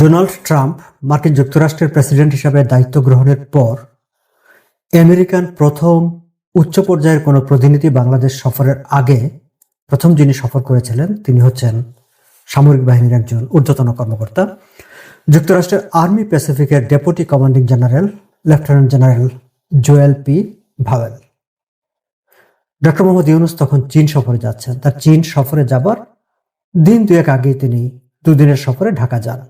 Donald Trump মার্কিন যুক্তরাষ্ট্রের president হিসাবে দায়িত্ব গ্রহণের পর আমেরিকান প্রথম উচ্চ পর্যায়ের কোনো প্রতিনিধি বাংলাদেশ সফরের আগে প্রথম যিনি সফর করেছিলেন, তিনি হচ্ছেন সামরিক বাহিনীর একজন ঊর্ধ্বতন কর্মকর্তা। যুক্তরাষ্ট্রের army প্যাসিফিকের deputy commanding general, lieutenant general Joel P. Vowell. Doctor Muhammad Yunus তখন চীন সফরে যাচ্ছেন। তার চীন সফরে যাবার দিন দুয়েক আগে তিনি দুদিনের সফরে ঢাকা যান।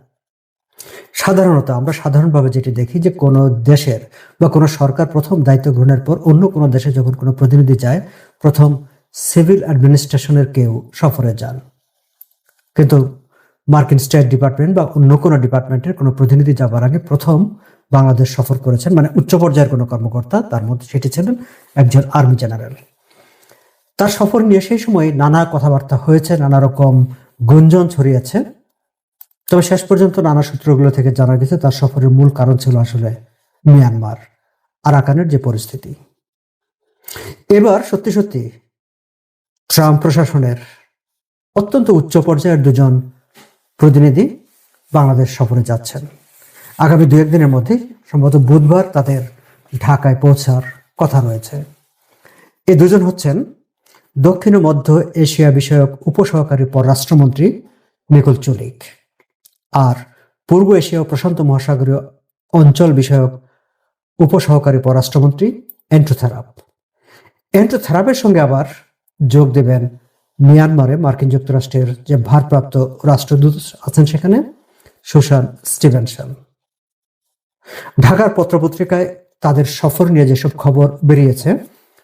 সাধারণত আমরা সাধারণভাবে যেটি দেখি যে কোনো দেশের বা কোনো সরকার প্রথম দায়িত্ব গ্রহণের পর অন্য কোনো দেশে যখন কোনো প্রতিনিধি যায়, প্রথম সিভিল অ্যাডমিনিস্ট্রেশনের কেউ সফরে যান। কিন্তু মার্কিন স্টেট ডিপার্টমেন্ট বা অন্য কোনো ডিপার্টমেন্টের কোনো প্রতিনিধি যাবার আগে প্রথম বাংলাদেশ সফর করেছেন মানে উচ্চ পর্যায়ের কোনো কর্মকর্তা, তার মধ্যে সেটি ছিলেন একজন আর্মি জেনারেল। তার সফর নিয়ে সেই সময় নানা কথাবার্তা হয়েছে, নানা রকম গুঞ্জন ছড়িয়েছে। তবে শেষ পর্যন্ত নানা সূত্রগুলো থেকে জানা গেছে, তার সফরের মূল কারণ ছিল আসলে মিয়ানমার আরাকানের যে পরিস্থিতি। এবার সত্যি সত্যি ট্রাম্প প্রশাসনের অত্যন্ত উচ্চ পর্যায়ের দুজন প্রতিনিধি বাংলাদেশ সফরে যাচ্ছেন। আগামী দু একদিনের মধ্যে সম্ভবত বুধবার তাদের ঢাকায় পৌঁছার কথা রয়েছে। এই দুজন হচ্ছেন দক্ষিণ ও মধ্য এশিয়া বিষয়ক উপসহকারী পররাষ্ট্রমন্ত্রী নিকুল চুলিক। আর পূর্ব এশিয়া ও প্রশান্ত মহাসাগরীয় অঞ্চল বিষয়ক উপসহকারী পররাষ্ট্রমন্ত্রী এন্ট্রোথেরাপ এন্ট্রোথেরাপের সঙ্গে আবার যোগ দেবেন মিয়ানমারে মার্কিন যুক্তরাষ্ট্রের যে ভারপ্রাপ্ত রাষ্ট্রদূত আছেন সেখানে, সুশান স্টিভেনসন। ঢাকার পত্রপত্রিকায় তাদের সফর নিয়ে যেসব খবর বেরিয়েছে,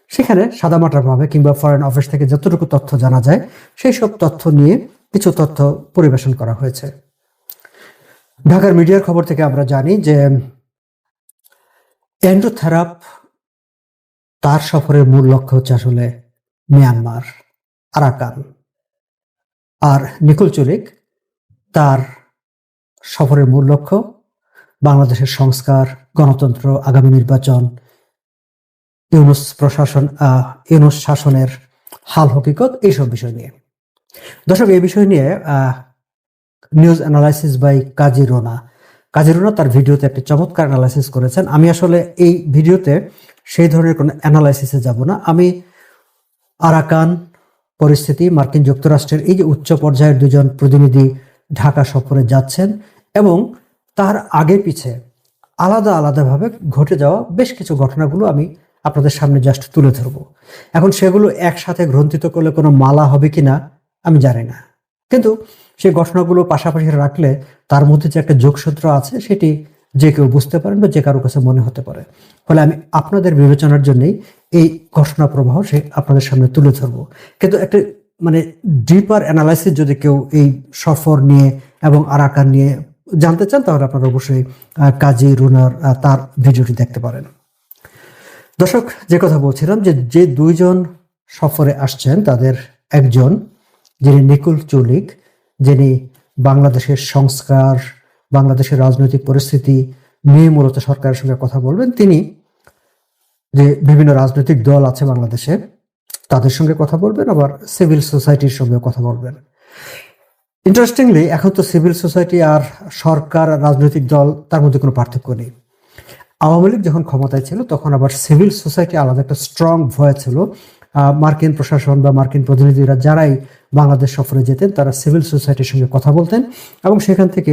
সেখানে সাদামাটাভাবে কিংবা ফরেন অফিস থেকে যতটুকু তথ্য জানা যায়, সেই সব তথ্য নিয়ে কিছু তথ্য পরিবেশন করা হয়েছে। ঢাকার মিডিয়ার খবর থেকে আমরা জানি যে অ্যান্ড্রু থেরাপ তার সফরের মূল লক্ষ্য হচ্ছে আসলে মিয়ানমার, আরাকান। আর নিকুল চুলিক তার সফরের মূল লক্ষ্য বাংলাদেশের সংস্কার, গণতন্ত্র, আগামী নির্বাচন, ইউনুস প্রশাসন ইউনুস শাসনের হাল হকিকত এইসব বিষয় নিয়ে। দর্শক, এই বিষয় নিয়ে news analysis by Kazi Rona. Kazi Rona তার ভিডিওতে একটি চমৎকার অ্যানালাইসিস করেছেন। আমি আসলে এই ভিডিওতে সেই ধরনের কোনো অ্যানালাইসিসে যাব না। আমি আরাকান পরিস্থিতি, মার্কিন যুক্তরাষ্ট্রের এই যে উচ্চ পর্যায়ের দুজন প্রতিনিধি ঢাকা সফরে যাচ্ছেন এবং তার আগে পিছে আলাদা আলাদাভাবে ঘটে যাওয়া বেশ কিছু ঘটনাগুলো আমি আপনাদের সামনে জাস্ট তুলে ধরব। এখন সেগুলো একসাথে গ্রন্থিত করলে কোনো মালা হবে কিনা আমি জানি না। কিন্তু সেই ঘটনাগুলো পাশাপাশি রাখলে তার মধ্যে যে একটা যোগসূত্র আছে সেটি যে কেউ বুঝতে পারেন বা যে কারও কাছে মনে হতে পারে। ফলে আমি আপনাদের বিবেচনার জন্যই এই ঘটনা প্রবাহ সে আপনাদের সামনে তুলে ধরবো। কিন্তু একটা মানে ডিপার অ্যানালাইসিস যদি কেউ এই সফর নিয়ে এবং আরাকান নিয়ে জানতে চান, তাহলে আপনারা অবশ্যই কাজী রুনার তার ভিডিওটি দেখতে পারেন। দর্শক, যে কথা বলছিলাম যে যে দুইজন সফরে আসছেন, তাদের একজন যিনি নিকুল চুলিক যিনি বাংলাদেশের সংস্কার, বাংলাদেশের রাজনৈতিক পরিস্থিতি নিয়ে মূলত সরকারের সঙ্গে কথা বলবেন, তিনি যে বিভিন্ন রাজনৈতিক দল আছে বাংলাদেশে, তাদের সঙ্গে কথা বলবেন, আবার সিভিল সোসাইটির সঙ্গে কথা বলবেন। ইন্টারেস্টিংলি এখন তো সিভিল সোসাইটি আর সরকার রাজনৈতিক দল, তার মধ্যে কোনো পার্থক্য নেই। আওয়ামী লীগ যখন ক্ষমতায় ছিল, তখন আবার সিভিল সোসাইটি আলাদা একটা স্ট্রং ভয় ছিল। মার্কিন প্রশাসন বা মার্কিন প্রতিনিধিরা যারাই বাংলাদেশ সফরে যেতেন, তারা সিভিল সোসাইটির সঙ্গে কথা বলতেন এবং সেখান থেকে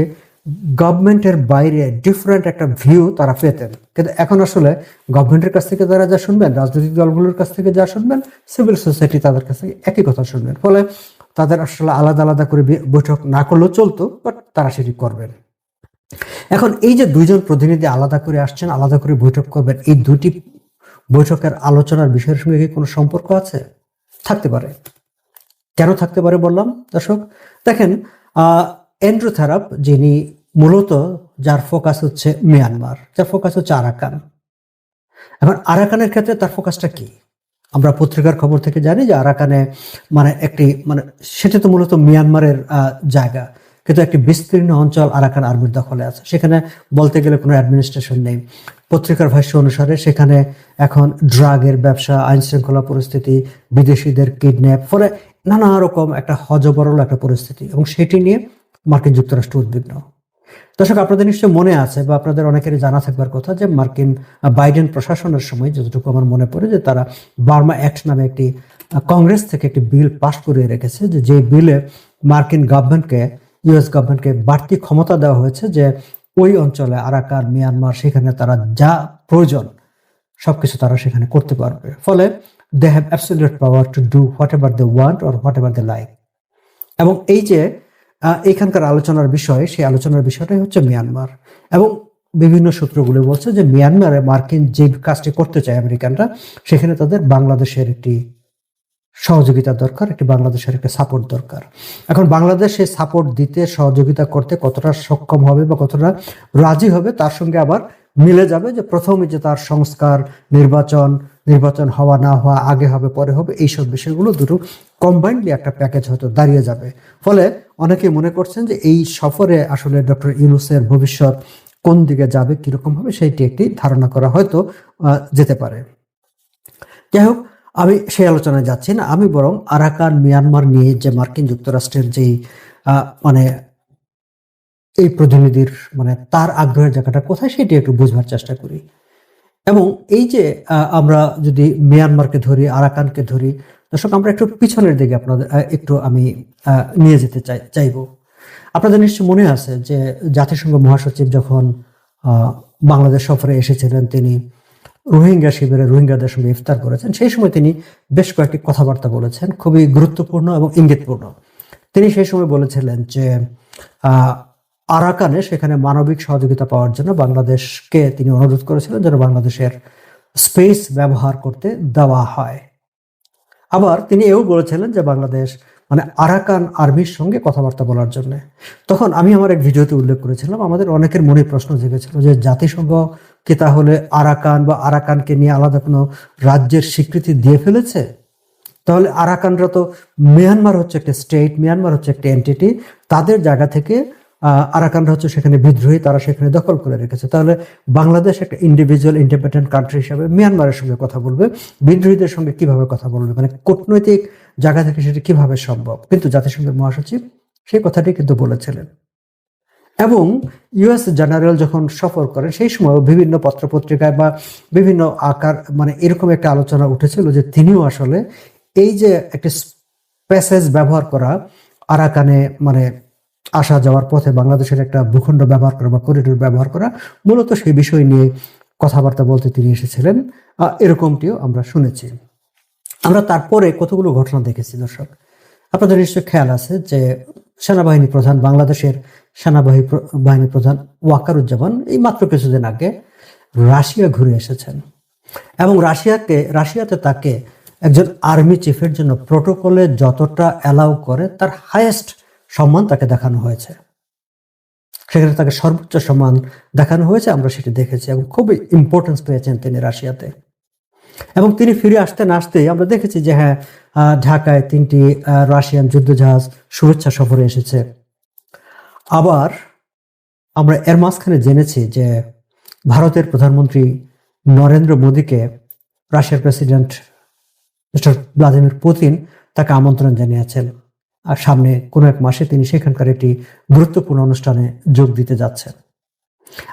গভর্নমেন্টের বাইরে ডিফারেন্ট একটা ভিউ তারা পেতেন। কিন্তু এখন আসলে গভর্নমেন্টের কাছ থেকে তারা যা শুনবেন, রাজনৈতিক দলগুলোর কাছ থেকে যা শুনবেন, সিভিল সোসাইটি তাদের কাছ থেকে একই কথা শুনবেন। ফলে তাদের আসলে আলাদা আলাদা করে বৈঠক না করলেও চলতো বাট তারা সেটি করবেন। এখন এই যে দুইজন প্রতিনিধি আলাদা করে আসছেন, আলাদা করে বৈঠক করবেন, এই দুটি বৈঠকের আলোচনার বিষয়ের সঙ্গে কি কোনো সম্পর্ক আছে? থাকতে পারে। কেন থাকতে পারে বললাম, দর্শক? দেখেন অ্যান্ড্রু থেরাপ যিনি মূলত যার ফোকাস হচ্ছে মিয়ানমার যার ফোকাস হচ্ছে আরাকান এখন আরাকানের ক্ষেত্রে তার ফোকাসটা কি? আমরা পত্রিকার খবর থেকে জানি যে আরাকানে মানে একটি মানে সেটা তো মূলত মিয়ানমারের জায়গা। কিন্তু একটি বিস্তীর্ণ অঞ্চল আরাকান আর্মির দখলে আছে। সেখানে বলতে গেলে কোনো অ্যাডমিনিস্ট্রেশন নেই। পত্রিকার ভাষ্য অনুসারে সেখানে এখন ড্রাগের ব্যবসা আইন শৃঙ্খলা পরিস্থিতি, বিদেশিদের কিডন্যাপ ফলে নানা রকম একটা হজবরল একটা পরিস্থিতি এবং সেটি নিয়ে মার্কিন যুক্তরাষ্ট্র উদ্বিগ্ন। দর্শক, আপনাদের নিশ্চয় মনে আছে বা আপনাদের অনেকেরই জানা থাকবার কথা যে মার্কিন বাইডেন প্রশাসনের সময় যতটুকু আমার মনে পড়ে যে তারা বার্মা অ্যাক্ট নামে একটি কংগ্রেস থেকে একটি বিল পাশ করিয়ে রেখেছে যে যে বিলে মার্কিন গভর্নমেন্টকে, ইউএস গভর্নমেন্টকে বাড়তি ক্ষমতা দেওয়া হয়েছে যে ওই অঞ্চলে আরাকান, মিয়ানমার, সেখানে তারা যা প্রয়োজন সবকিছু তারা সেখানে করতে পারবে। ফলে they have absolute power to do whatever they want or whatever they like এবং এই যে এখানকার আলোচনার বিষয়, সেই আলোচনার বিষয়টাই হচ্ছে মিয়ানমার। এবং বিভিন্ন সূত্রগুলো বলছে যে মিয়ানমারে মার্কিন যে কাজটি করতে চায় আমেরিকানরা, সেখানে তাদের বাংলাদেশের একটি সহযোগিতা দরকার, একটি বাংলাদেশের একটা সাপোর্ট দরকার। এখন বাংলাদেশ সেই সাপোর্ট দিতে, সহযোগিতা করতে কতটা সক্ষম হবে বা কতটা রাজি হবে, তার সঙ্গে আবার মিলে যাবে যে প্রথমে যে তার সংস্কার, নির্বাচন নির্বাচন হওয়া, না হওয়া, আগে হবে, পরে হবে, এইসব বিষয়গুলো দুটো কম্বাইন্ডলি একটা প্যাকেজ হয়তো দাঁড়িয়ে যাবে। ফলে অনেকে মনে করছেন যে এই সফরে আসলে ডক্টর ইউনুসের ভবিষ্যৎ কোন দিকে যাবে, কীরকম হবে, সেইটি একটি ধারণা করা হয়তো যেতে পারে। যাই হোক, আমি সেই আলোচনায় যাচ্ছি না। আমি বরং আরাকান, মিয়ানমার নিয়ে যে মার্কিন যুক্তরাষ্ট্রের যেই মানে এই প্রতিনিধির মানে তার আগ্রহের জায়গাটা কোথায়, সেটি একটু বুঝবার চেষ্টা করি। এবং এই যে আমরা যদি মিয়ানমারকে ধরি, আরাকানকে ধরি, দর্শক, আমরা একটু পিছনের দিকে আপনাদের একটু আমি নিয়ে যেতে চাই, চাইব। আপনাদের নিশ্চয় মনে আছে যে, জাতিসংঘ মহাসচিব যখন বাংলাদেশ সফরে এসেছিলেন, তিনি রোহিঙ্গা শিবিরে রোহিঙ্গাদের সঙ্গে ইফতার করেছেন। সেই সময় তিনি বেশ কয়েকটি কথাবার্তা বলেছেন, খুবই গুরুত্বপূর্ণ এবং ইঙ্গিতপূর্ণ। তিনি সেই সময় বলেছিলেন যে আরাকানে সেখানে মানবিক সহযোগিতা পাওয়ার জন্য বাংলাদেশকে তিনি অনুরোধ করেছিলেন যেন বাংলাদেশের স্পেস ব্যবহার করতে দেওয়া হয়। আবার তিনি এও বলেছিলেন যে বাংলাদেশ মানে আরাকান আর্মির সঙ্গে কথাবার্তা বলার জন্য। তখন আমি আমার এক ভিডিওতে উল্লেখ করেছিলাম, আমাদের অনেকের মনে প্রশ্ন জেগেছিল যে জাতিসংঘ কি তাহলে আরাকান বা আরাকানকে নিয়ে আলাদা কোনো রাজ্যের স্বীকৃতি দিয়ে ফেলেছে? তাহলে আরাকানরা তো মিয়ানমার হচ্ছে একটা স্টেট মিয়ানমার হচ্ছে একটা এন্টিটি তাদের জায়গা থেকে আরাকানরা হচ্ছে সেখানে বিদ্রোহী, তারা সেখানে দখল করে রেখেছে। তাহলে বাংলাদেশ একটা ইন্ডিভিজুয়াল ইন্ডিপেন্ডেন্ট কান্ট্রি হিসাবে মিয়ানমারের সঙ্গে কথা বলবে। বিদ্রোহীদের সঙ্গে কীভাবে কথা বলবে? মানে কূটনৈতিক জায়গা থেকে সেটা কীভাবে সম্ভব? কিন্তু জাতিসংঘের মহাসচিব সেই কথাটি কিন্তু বলেছিলেন। এবং ইউএস জেনারেল যখন সফর করেন, সেই সময় বিভিন্ন পত্রপত্রিকায় বা বিভিন্ন আকার মানে এরকম একটা আলোচনা উঠেছিল যে তিনিও আসলে এই যে একটা প্যাসেজ ব্যবহার করা আরাকানে মানে আসা যাওয়ার পথে বাংলাদেশের একটা ভূখণ্ড ব্যবহার করা বা করিডোর ব্যবহার করা মূলত সেই বিষয় নিয়ে কথাবার্তা বলতে তিনি এসেছিলেন। এরকমটিও আমরা শুনেছি। আমরা তারপরে কতগুলো ঘটনা দেখেছি, দর্শক? আপনাদের নিশ্চয় খেয়াল আছে যে সেনাবাহিনী প্রধান, বাংলাদেশের সেনাবাহিনী বাহিনী প্রধান ওয়াকারুজ্জামান এই মাত্র কিছুদিন আগে রাশিয়া ঘুরে এসেছেন। এবং রাশিয়াকে, রাশিয়াতে তাকে একজন আর্মি চিফের জন্য প্রোটোকলে যতটা অ্যালাউ করে তার হাইয়েস্ট সম্মান তাকে দেখানো হয়েছে। সেখানে তাকে সর্বোচ্চ সম্মান দেখানো হয়েছে, আমরা সেটি দেখেছি এবং খুবই ইম্পর্টেন্স পেয়েছেন তিনি রাশিয়াতে। এবং তিনি ফিরে আসতে না আসতেই আমরা দেখেছি যে হ্যাঁ ঢাকায় তিনটি রাশিয়ান যুদ্ধজাহাজ শুভেচ্ছা সফরে এসেছে। আবার আমরা এর মাঝখানে জেনেছি যে, ভারতের প্রধানমন্ত্রী নরেন্দ্র মোদীকে রাশিয়ার প্রেসিডেন্ট মিস্টার ভ্লাদিমির পুতিন তাকে আমন্ত্রণ জানিয়েছেন। আর সামনে কোনো এক মাসে তিনি সেখানকার একটি গুরুত্বপূর্ণ অনুষ্ঠানে যোগ দিতে যাচ্ছেন।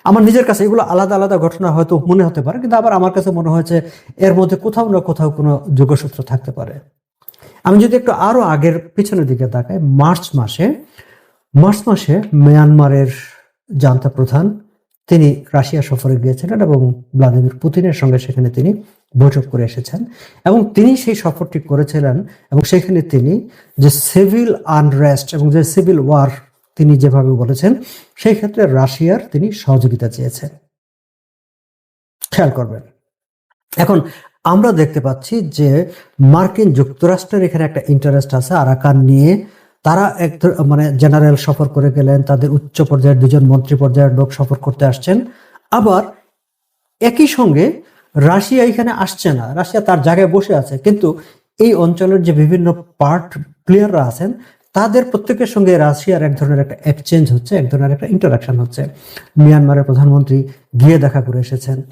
আমার নিজের কাছে এগুলো আলাদা আলাদা ঘটনা হয়তো মনে হতে পারে, কিন্তু আবার আমার কাছে মনে হয়েছে এর মধ্যে কোথাও না কোথাও কোনো যোগসূত্র থাকতে পারে। আমি যদি একটু আরও আগের পিছনের দিকে তাকাই, মার্চ মাসে মার্চ মাসে মিয়ানমারের জান্তা প্রধান তিনি রাশিয়া সফরে গিয়েছিলেন এবং ভ্লাদিমির পুতিনের সঙ্গে সেখানে তিনি বৈঠক করে এসেছেন এবং তিনি সেই সফরটি করেছিলেন এবং সেখানে তিনি যে সিভিল আনরেস্ট এবং যে সিভিল ওয়ার তিনি যেভাবে বলেছেন, সেই ক্ষেত্রে রাশিয়ার তিনি সহযোগিতা চেয়েছেন। খেয়াল করবেন। এখন আমরা দেখতে পাচ্ছি যে মার্কিন যুক্তরাষ্ট্রের এখানে একটা ইন্টারেস্ট আছে আরাকান নিয়ে। তারা এক মানে জেনারেল সফর করে গেলেন, তাদের উচ্চ পর্যায়ের দুজন মন্ত্রী পর্যায়ের লোক সফর করতে আসছেন। আবার একই সঙ্গে রাশিয়া এখানে আসছে না। রাশিয়া তার জায়গায় বসে আছে। কিন্তু এই অঞ্চলের যে বিভিন্ন পার্ট প্লেয়াররা আছেন, তাদের প্রত্যেকের সঙ্গে রাশিয়ার এক ধরনের একটা এক্সচেঞ্জ হচ্ছে, এক ধরনের একটা ইন্টারাকশন হচ্ছে। মিয়ানমারের প্রধানমন্ত্রী গিয়ে দেখা করে এসেছেন।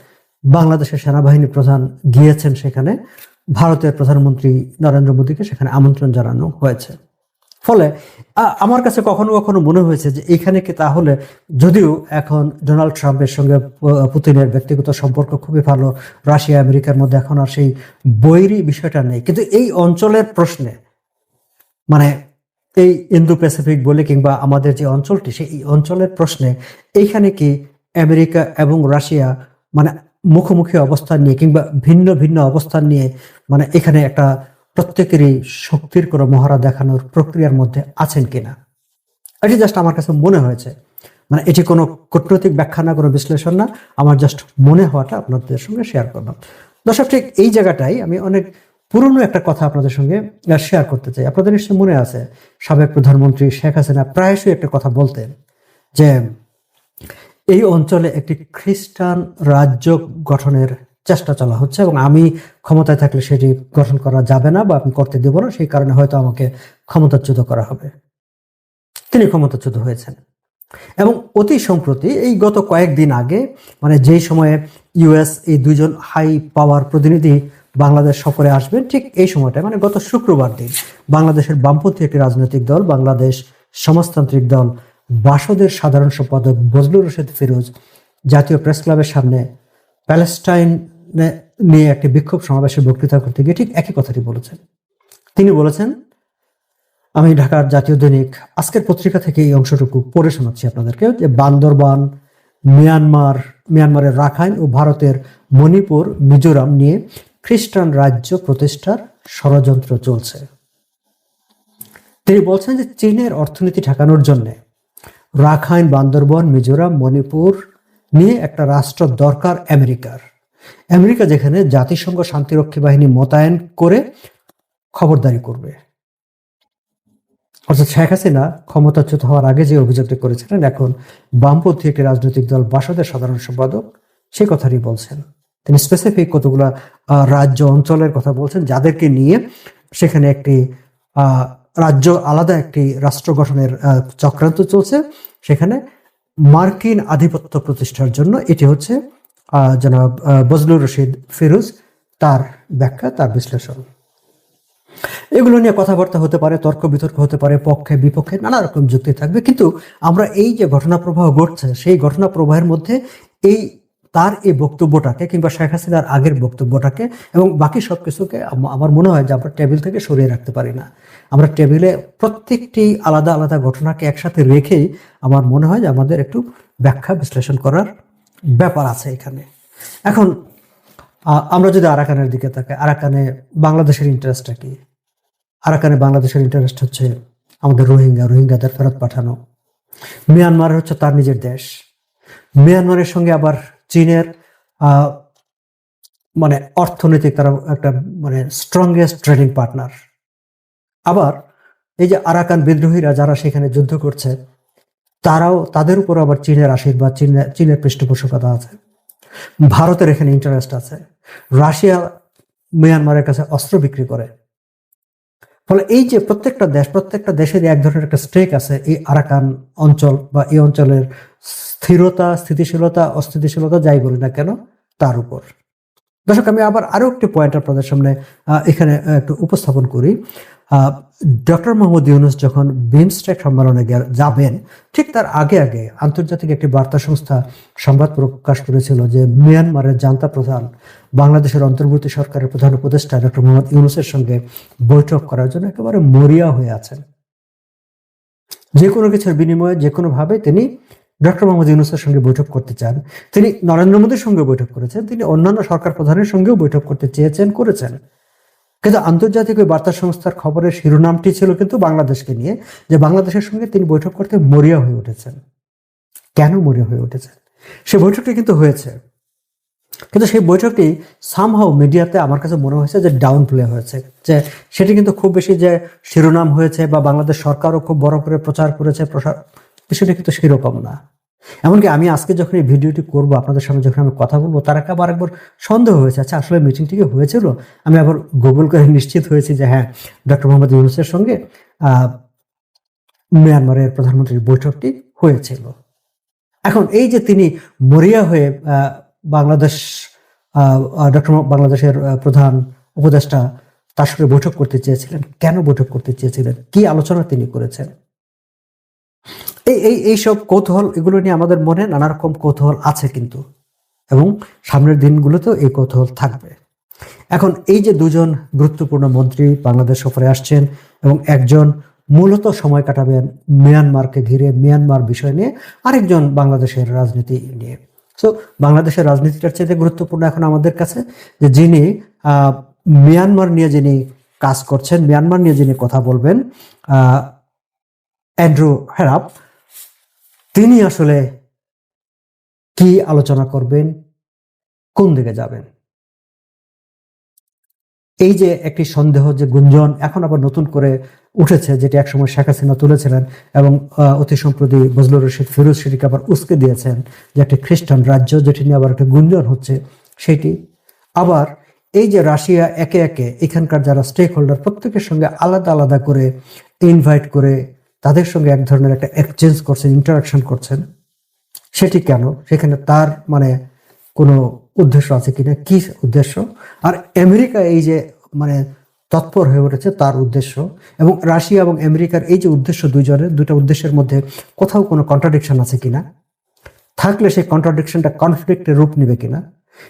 বাংলাদেশের সেনাবাহিনী প্রধান গিয়েছেন সেখানে। ভারতের প্রধানমন্ত্রী নরেন্দ্র মোদীকে সেখানে আমন্ত্রণ জানানো হয়েছে। ফলে আমার কাছে কখনো কখনো মনে হয়েছে যে এখানে কি তাহলে যদিও এখন ডোনাল্ড ট্রাম্পের সঙ্গে পুতিনের ব্যক্তিগত সম্পর্ক খুবই ভালো, রাশিয়া, আমেরিকার মধ্যে এখন আর সেই বৈরী বিষয়টা নেই। কিন্তু এই অঞ্চলের প্রশ্নে মানে এই ইন্দো প্যাসিফিক বলে কিংবা আমাদের যে অঞ্চলটি, সেই অঞ্চলের প্রশ্নে এইখানে কি আমেরিকা এবং রাশিয়া মানে মুখোমুখি অবস্থান নিয়ে কিংবা ভিন্ন ভিন্ন অবস্থান নিয়ে মানে এখানে একটা প্রত্যেকেরই শক্তির কোনো মহড়া দেখানোর প্রক্রিয়ার মধ্যে আছেন কিনা? এটি জাস্ট আমার কাছে মনে হয়েছে। মানে এটি কোনো কূটনৈতিক ব্যাখ্যা না, কোনো বিশ্লেষণ না। আমার জাস্ট মনে হওয়াটা আপনাদের সঙ্গে শেয়ার করলাম। দর্শক, ঠিক এই জায়গাটাই আমি অনেক পুরনো একটা কথা আপনাদের সঙ্গে শেয়ার করতে চাই। আপনাদের নিশ্চয়ই মনে আছে, সাবেক প্রধানমন্ত্রী শেখ হাসিনা প্রায়শই একটা কথা বলতেন যে, এই অঞ্চলে একটি খ্রিস্টান রাজ্য গঠনের চেষ্টা চলা হচ্ছে এবং আমি ক্ষমতায় থাকলে সেটি গঠন করা যাবে না বা আমি করতে দেব না, সেই কারণে হয়তো আমাকে ক্ষমতাচ্যুত করা হবে। তিনি ক্ষমতাচ্যুত হয়েছেন। এবং অতি সম্প্রতি এই গত কয়েকদিন আগে মানে যেই সময়ে ইউএস এই দুইজন হাই পাওয়ার প্রতিনিধি বাংলাদেশ সফরে আসবেন, ঠিক এই সময়টায় মানে গত শুক্রবার দিন, বাংলাদেশের বামপন্থী একটি রাজনৈতিক দল, বাংলাদেশ সমাজতান্ত্রিক দল বাসদের সাধারণ সম্পাদক বজলুর রশেদ ফিরোজ জাতীয় প্রেস ক্লাবের সামনে প্যালেস্টাইন নিয়ে একটি বিক্ষোভ সমাবেশে বক্তৃতা করতে গিয়ে ঠিক একই কথাটি বলেছেন। তিনি বলেছেন, আমি ঢাকার জাতীয় দৈনিক আজকের পত্রিকা থেকে এই অংশটুকু পড়ে শোনাচ্ছি আপনাদেরকে, যে বান্দরবান, মিয়ানমার, মিয়ানমারের রাখাইন ও ভারতের মণিপুর, মিজোরাম নিয়ে খ্রিস্টান রাজ্য প্রতিষ্ঠার ষড়যন্ত্র চলছে। তিনি বলছেন যে চীনের অর্থনীতি ঠেকানোর জন্য রাখাইন, বান্দরবন, মিজোরাম, মণিপুর নিয়ে একটা রাষ্ট্র দরকার আমেরিকার। আমেরিকা যেখানে জাতিসংঘ শান্তিরক্ষী বাহিনী মোতায়েন করে খবরদারি করবে। অর্থাৎ শেখ হাসিনা ক্ষমতাচ্যুত হওয়ার আগে যে অভিযোগটি করেছিলেন, এখন বামপন্থী একটি রাজনৈতিক দল বাসদের সাধারণ সম্পাদক সেই কথাটি বলছেন। তিনি স্পেসিফিক কতগুলা রাজ্য অঞ্চলের কথা বলছেন, যাদেরকে নিয়ে সেখানে একটি রাজ্য আলাদা একটি রাষ্ট্র গঠনের চক্রান্ত চলছে। সেখানে মার্কিন আধিপত্য প্রতিষ্ঠার জন্য এটি হচ্ছে জনাব বজলুর রশিদ ফিরোজ, তার ব্যাখ্যা, তার বিশ্লেষণ। এগুলো নিয়ে কথাবার্তা হতে পারে, তর্ক বিতর্ক হতে পারে, পক্ষে, বিপক্ষে, নানা রকম যুক্তি থাকবে। কিন্তু আমরা এই যে ঘটনা প্রবাহ ঘটছে, সেই ঘটনা প্রবাহের মধ্যে এই, তার এই বক্তব্যটাকে কিংবা শেখ হাসিনার আগের বক্তব্যটাকে এবং বাকি সব কিছুকে আমার মনে হয় যে আমরা টেবিল থেকে সরিয়ে রাখতে পারি না। আমরা টেবিলে প্রত্যেকটি আলাদা আলাদা ঘটনাকে একসাথে রেখেই আমার মনে হয় যে আমাদের একটু ব্যাখ্যা বিশ্লেষণ করার ব্যাপার আছে এখানে। এখন আমরা যদি আরাকানের দিকে তাকাই, আরাকানে বাংলাদেশের ইন্টারেস্টটা কি? আরাকানে বাংলাদেশের ইন্টারেস্ট হচ্ছে আমাদের রোহিঙ্গা, রোহিঙ্গাদের ফেরত পাঠানো। মিয়ানমার হচ্ছে তার নিজের দেশ। মিয়ানমারের সঙ্গে আবার চীনের মানে অর্থনৈতিক তারা একটা মানে স্ট্রংগেস্ট ট্রেডিং পার্টনার আবার এই যে আরাকান বিদ্রোহীরা যারা সেখানে যুদ্ধ করছে তারাও তাদের উপর আবার চীনের আশীর্বাদ চীনের চীনের পৃষ্ঠপোষকতা আছে। ভারতের এখানে ইন্টারেস্ট আছে। রাশিয়া মিয়ানমারের কাছে অস্ত্র বিক্রি করে। ফলে এই যে প্রত্যেকটা দেশ, প্রত্যেকটা দেশের এক ধরনের একটা স্টেক আছে এই আরাকান অঞ্চল বা এই অঞ্চলের স্থিরতা, স্থিতিশীলতা, অস্থিতিশীলতা যাই বলি না কেন, তার উপর। দর্শক, আমি আবার আরও একটি পয়েন্ট আপনাদের সামনে এখানে একটু উপস্থাপন করি। ডক্টর মোহাম্মদ ইউনুস যখন বিমস্টেক সম্মেলনে যাবেন, ঠিক তার আগে আগে আন্তর্জাতিক একটি বার্তা সংস্থা সংবাদ প্রকাশ করেছিল যে মিয়ানমারের জান্তা প্রধান বাংলাদেশের অন্তর্বর্তী সরকারের প্রধান উপদেষ্টা ডক্টর মোহাম্মদ ইউনুসের সঙ্গে বৈঠক করার জন্য একেবারে মরিয়া হয়ে আছেন। যে কোনো কিছুর বিনিময়ে, যে কোনো ভাবে তিনি ডক্টর মোহাম্মদ ইউনুসের সঙ্গে বৈঠক করতে চান, তিনি নরেন্দ্র মোদীর সঙ্গে বৈঠক করেছেন, তিনি অন্যান্য সরকার প্রধানের সঙ্গেও বৈঠক করতে চেয়েছেন, করেছেন। কিন্তু আন্তর্জাতিক ওই বার্তা সংস্থার খবরের শিরোনামটি ছিল কিন্তু বাংলাদেশকে নিয়ে, যে বাংলাদেশের সঙ্গে তিনি বৈঠক করতে মরিয়া হয়ে উঠেছেন। কেন মরিয়া হয়ে উঠেছেন? সে বৈঠকটি কিন্তু হয়েছে। কিন্তু সেই বৈঠকটি সামহাও মিডিয়াতে আমার কাছে মনে হয়েছে যে ডাউন প্লে হয়েছে, যে সেটি কিন্তু খুব বেশি যে শিরোনাম হয়েছে বা বাংলাদেশ সরকারও খুব বড় করে প্রচার করেছে, প্রসার বিষয়টা কিন্তু সেরকম না। এমনকি আমি আজকে যখন এই ভিডিওটি করব, আপনাদের সামনে যখন আমি কথা বলব, তার আগে আবার একবার সন্দেহ হয়েছে আচ্ছা আসলে মিটিংটি কি হয়েছিল? আমি আবার গুগল করে নিশ্চিত হয়েছি যে হ্যাঁ ডক্টর মোহাম্মদ ইউনুসের সঙ্গে মিয়ানমারের প্রধানমন্ত্রীর বৈঠকটি হয়েছিল। এখন এই যে তিনি মরিয়া হয়ে বাংলাদেশ ডক্টর বাংলাদেশের প্রধান উপদেষ্টা তার সঙ্গে বৈঠক করতে চেয়েছিলেন। কেন বৈঠক করতে চেয়েছিলেন? কি আলোচনা তিনি করেছেন? এই এই এইসব কৌতূহল, এগুলো নিয়ে আমাদের মনে নানা রকম কৌতূহল আছে কিন্তু। এবং সামনের দিনগুলোতেও এই কৌতূহল থাকবে। এখন এই যে দুজন গুরুত্বপূর্ণ মন্ত্রী বাংলাদেশ সফরে আসছেন এবং একজন মূলত সময় কাটাবেন মিয়ানমারকে ঘিরে, মিয়ানমার বিষয় নিয়ে, আরেকজন বাংলাদেশের রাজনীতি নিয়ে। সো বাংলাদেশের রাজনীতিটার চেয়ে গুরুত্বপূর্ণ এখন আমাদের কাছে যে যিনি মিয়ানমার নিয়ে যিনি কাজ করছেন, মিয়ানমার নিয়ে যিনি কথা বলবেন অ্যান্ড্রু হেরাপ তিনি আসলে কি আলোচনা করবেন? কোন দিকে যাবেন? এই যে একটি সন্দেহ যে গুঞ্জন এখন আবার নতুন করে উঠেছে, যেটি একসময় শেখ হাসিনা তুলেছিলেন এবং অতি সম্প্রতি বজলুর রশিদ ফিরোজ শরীফকে আবার উস্কে দিয়েছেন যে একটি খ্রিস্টান রাজ্য যেটি নিয়ে আবার একটা গুঞ্জন হচ্ছে সেটি। আবার এই যে রাশিয়া একে একে, এখানকার যারা স্টেক হোল্ডার প্রত্যেকের সঙ্গে আলাদা আলাদা করে ইনভাইট করে তাদের সঙ্গে এক ধরনের একটা এক্সচেঞ্জ করছেন ইন্টারাকশন করছেন। সেটি কেন? সেখানে তার মানে কোনো উদ্দেশ্য আছে কিনা? কি উদ্দেশ্য? আর আমেরিকা এই যে মানে তৎপর হয়ে উঠেছে তার উদ্দেশ্য এবং রাশিয়া এবং আমেরিকার এই যে উদ্দেশ্য দুইজনের, দুইটা উদ্দেশ্যের মধ্যে কোথাও কোনো কন্ট্রাডিকশন আছে কিনা? থাকলে সেই কন্ট্রাডিকশনটা কনফ্লিক্টের রূপ নেবে কিনা?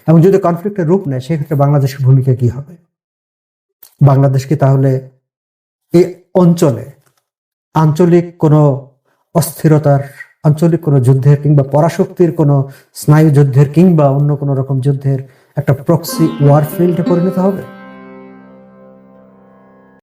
এবং যদি কনফ্লিক্টের রূপ নেয়, সেক্ষেত্রে বাংলাদেশের ভূমিকা কি হবে? বাংলাদেশ কি তাহলে এই অঞ্চলে আঞ্চলিক কোনো অস্থিরতার, আঞ্চলিক কোনো যুদ্ধের কিংবা পরাশক্তির কোনো স্নায়ু যুদ্ধের কিংবা অন্য কোনো রকম যুদ্ধের একটা প্রক্সি ওয়ার ফিল্ডে পরিণত হবে।